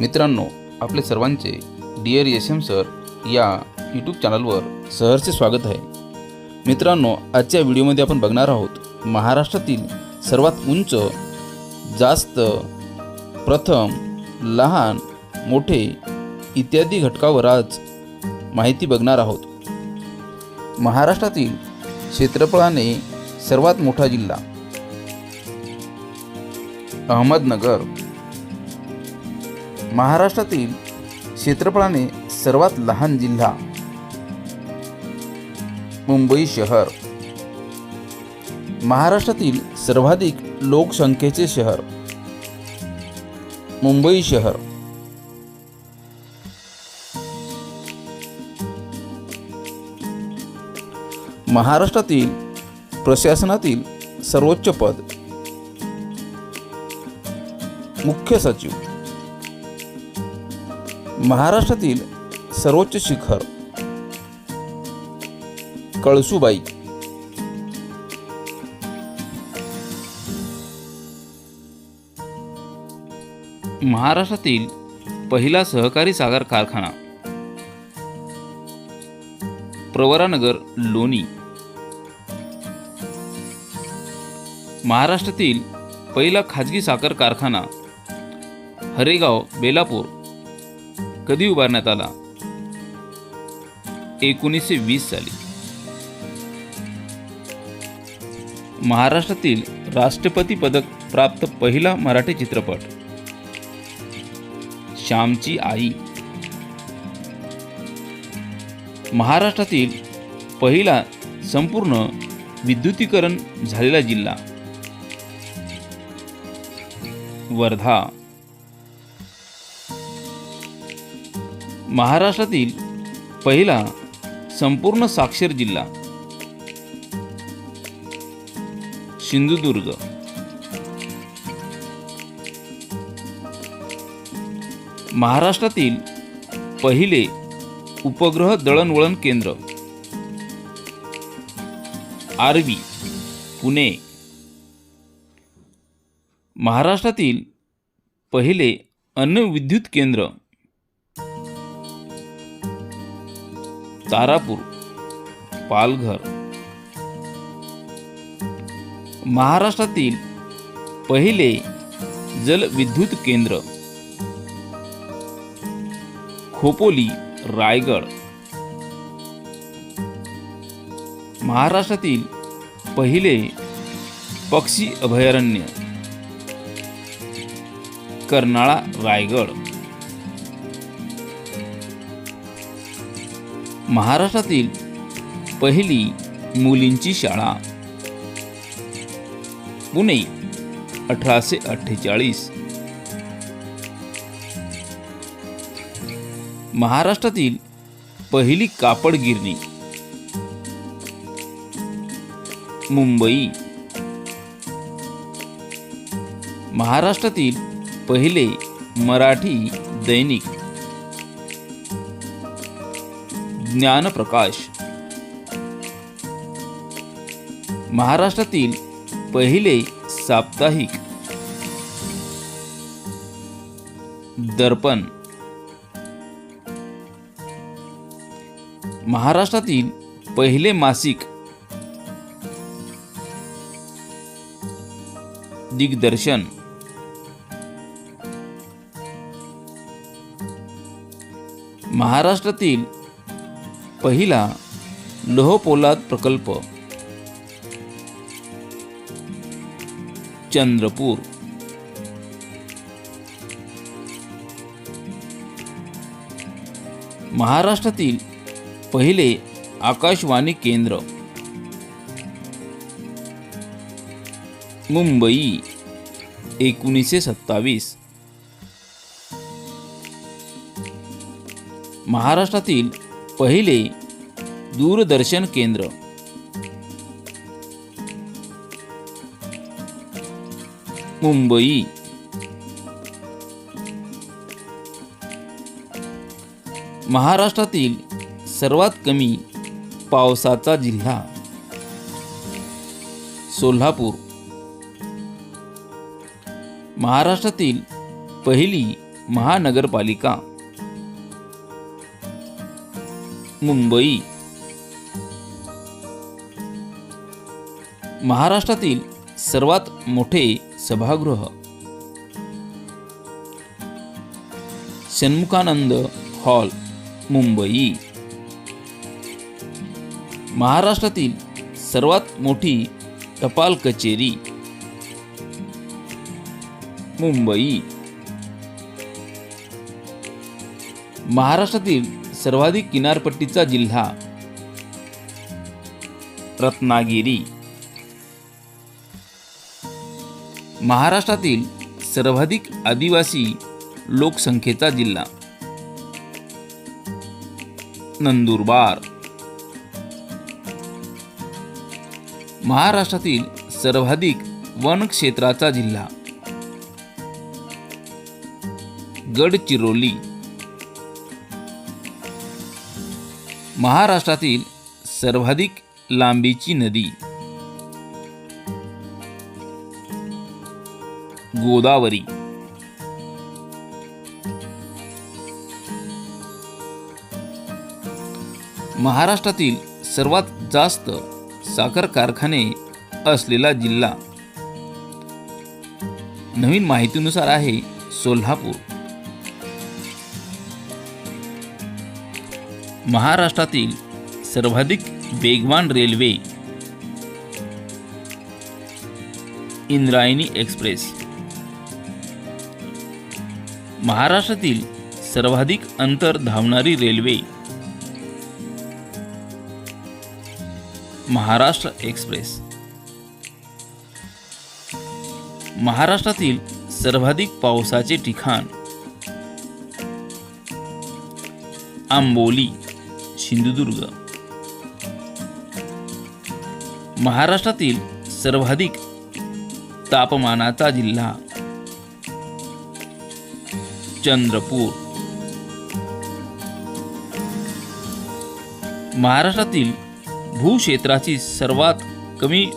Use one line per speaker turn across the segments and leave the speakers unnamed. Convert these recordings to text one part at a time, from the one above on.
मित्रांनो आपले सर्वांचे डिअर एस एम सर या यूट्यूब चॅनलवर सहर्षे स्वागत आहे. मित्रांनो आजच्या व्हिडिओमध्ये आपण बघणार आहोत महाराष्ट्रातील सर्वात उंच जास्त प्रथम लहान मोठे इत्यादी घटकावर आज माहिती बघणार आहोत. महाराष्ट्रातील क्षेत्रफळाने सर्वात मोठा जिल्हा अहमदनगर. महाराष्ट्रातील क्षेत्रफळाने सर्वात लहान जिल्हा मुंबई शहर. महाराष्ट्रातील सर्वाधिक लोकसंख्येचे शहर मुंबई शहर. महाराष्ट्रातील प्रशासनातील सर्वोच्च पद मुख्य सचिव. महाराष्ट्रातील सर्वोच्च शिखर कळसुबाई. महाराष्ट्रातील पहिला सहकारी सागर कारखाना. प्रवरानगर लोणी. महाराष्ट्रातील पहिला खाजगी साखर कारखाना हरेगाव बेलापूर. कधी उभारण्यात आला? एकोणीसशे वीस साली. महाराष्ट्रातील राष्ट्रपती पदक प्राप्त पहिला मराठी चित्रपट. श्यामची आई. महाराष्ट्रातील पहिला संपूर्ण विद्युतीकरण झालेला जिल्हा. वर्धा. महाराष्ट्रातील पहिला संपूर्ण साक्षर जिल्हा सिंधुदुर्ग. महाराष्ट्रातील पहिले उपग्रह दळणवळण केंद्र. आरवी पुणे. महाराष्ट्रातील पहिले अन्न विद्युत केंद्र. तारापूर पालघर. महाराष्ट्रातील पहिले जलविद्युत केंद्र. खोपोली रायगड. महाराष्ट्रातील पहिले पक्षी अभयारण्य. कर्नाळा रायगड. महाराष्ट्रातील पहिली मुलींची शाळा. पुणे अठराशे अठ्ठेचाळीस. महाराष्ट्रातील पहिली कापड गिरणी मुंबई. महाराष्ट्रातील पहिले मराठी दैनिक. ज्ञानप्रकाश. महाराष्ट्रातील पहिले साप्ताहिक. दर्पण. महाराष्ट्रातील पहिले मासिक. दिग्दर्शन. महाराष्ट्रातील पहिला लोहपोलाद प्रकल्प. चंद्रपूर. महाराष्ट्रातील पहिले आकाशवाणी केंद्र. मुंबई एकोणीसशे सत्तावीस. महाराष्ट्रातील पहिले दूरदर्शन केंद्र. मुंबई. महाराष्ट्रातील सर्वात कमी पावसाचा जिल्हा. सोलापूर महाराष्ट्रातील पहिली महानगरपालिका. मुंबई. महाराष्ट्रातील सर्वात मोठे सभागृह. षण्मुखानंद हॉल मुंबई. महाराष्ट्रातील सर्वात मोठी टपाल कचेरी मुंबई. महाराष्ट्रातील सर्वाधिक किनारपट्टीचा जिल्हा रत्नागिरी. महाराष्ट्रातील सर्वाधिक आदिवासी लोकसंख्येचा जिल्हा नंदुरबार. महाराष्ट्रातील सर्वाधिक वनक्षेत्राचा जिल्हा गडचिरोली. महाराष्ट्रातील सर्वाधिक लांबीची नदी. गोदावरी. महाराष्ट्रातील सर्वात जास्त साखर कारखाने असलेला जिल्हा. नवीन माहितीनुसार आहे सोलापूर महाराष्ट्रातील सर्वाधिक वेगवान रेल्वे इंद्रायणी एक्सप्रेस. महाराष्ट्रातील सर्वाधिक अंतर धावणारी रेल्वे महाराष्ट्र एक्सप्रेस. महाराष्ट्रातील सर्वाधिक पावसाचे ठिकाण आंबोली. सिंधुदुर्ग. महाराष्ट्रातील सर्वाधिक तापमानाचा जिल्हा चंद्रपूर. महाराष्ट्रातील भूक्षेत्राची सर्वात कमी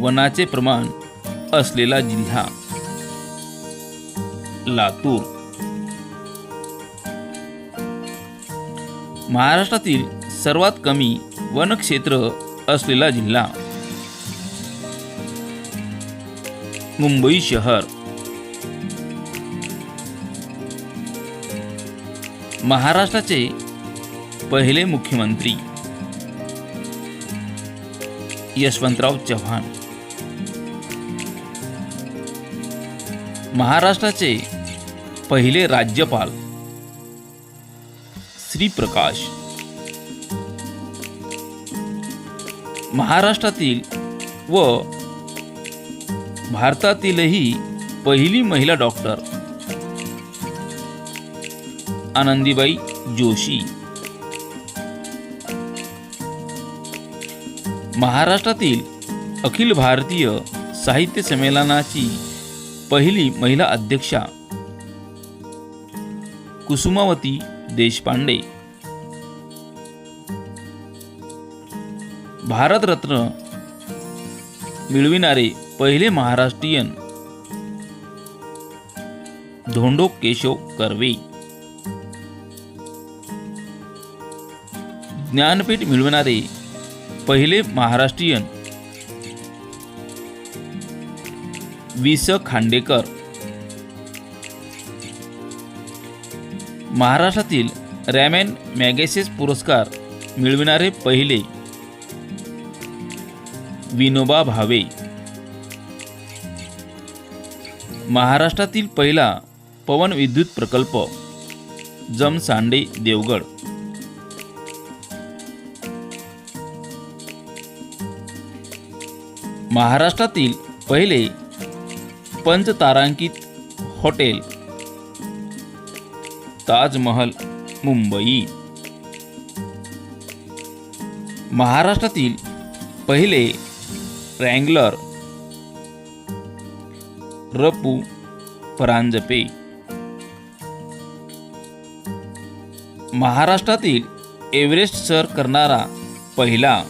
वनाचे प्रमाण असलेला जिल्हा लातूर. महाराष्ट्रातील सर्वात कमी वनक्षेत्र असलेला जिल्हा मुंबई शहर. महाराष्ट्राचे पहिले मुख्यमंत्री यशवंतराव चव्हाण. महाराष्ट्राचे पहिले राज्यपाल श्रीप्रकाश. महाराष्ट्रातील व भारतातीलही पहिली महिला डॉक्टर. आनंदीबाई जोशी. महाराष्ट्रातील अखिल भारतीय साहित्य संमेलनाची पहिली महिला अध्यक्षा. कुसुमावती देशपांडे. भारतरत्न मिळविणारे पहिले महाराष्ट्रीयन धोंडो केशव कर्वे. ज्ञानपीठ मिळवणारे पहिले महाराष्ट्रीयन वि स खांडेकर. महाराष्ट्रातील रॅमॅन मॅगेसेस पुरस्कार मिळविणारे पहिले विनोबा भावे. महाराष्ट्रातील पहिला पवन विद्युत प्रकल्प जमसांडे देवगड. महाराष्ट्रातील पहिले पंचतारांकित हॉटेल ताजमहल मुंबई. महाराष्ट्रातील पहिले रँगलर रपू परांजपे महाराष्ट्रातील एव्हरेस्ट सर करणारा पहिला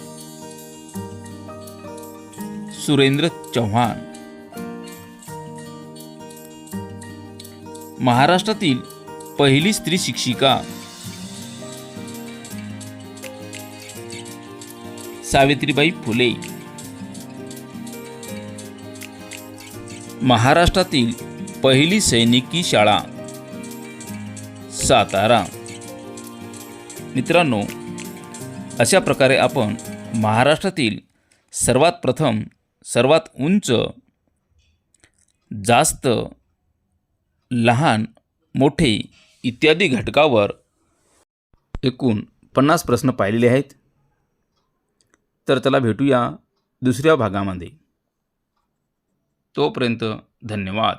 सुरेंद्र चव्हाण. महाराष्ट्रातील पहिली स्त्री शिक्षिका. सावित्रीबाई फुले. महाराष्ट्रातील पहिली सैनिकी शाळा. सातारा. मित्रांनो अशा प्रकारे आपण महाराष्ट्रातील सर्वात प्रथम सर्वात उंच जास्त लहान मोठे इत्यादी घटकावर एकूण पन्नास प्रश्न पाहिलेले आहेत. तर त्याला भेटूया दुसऱ्या भागामध्ये. तोपर्यंत धन्यवाद.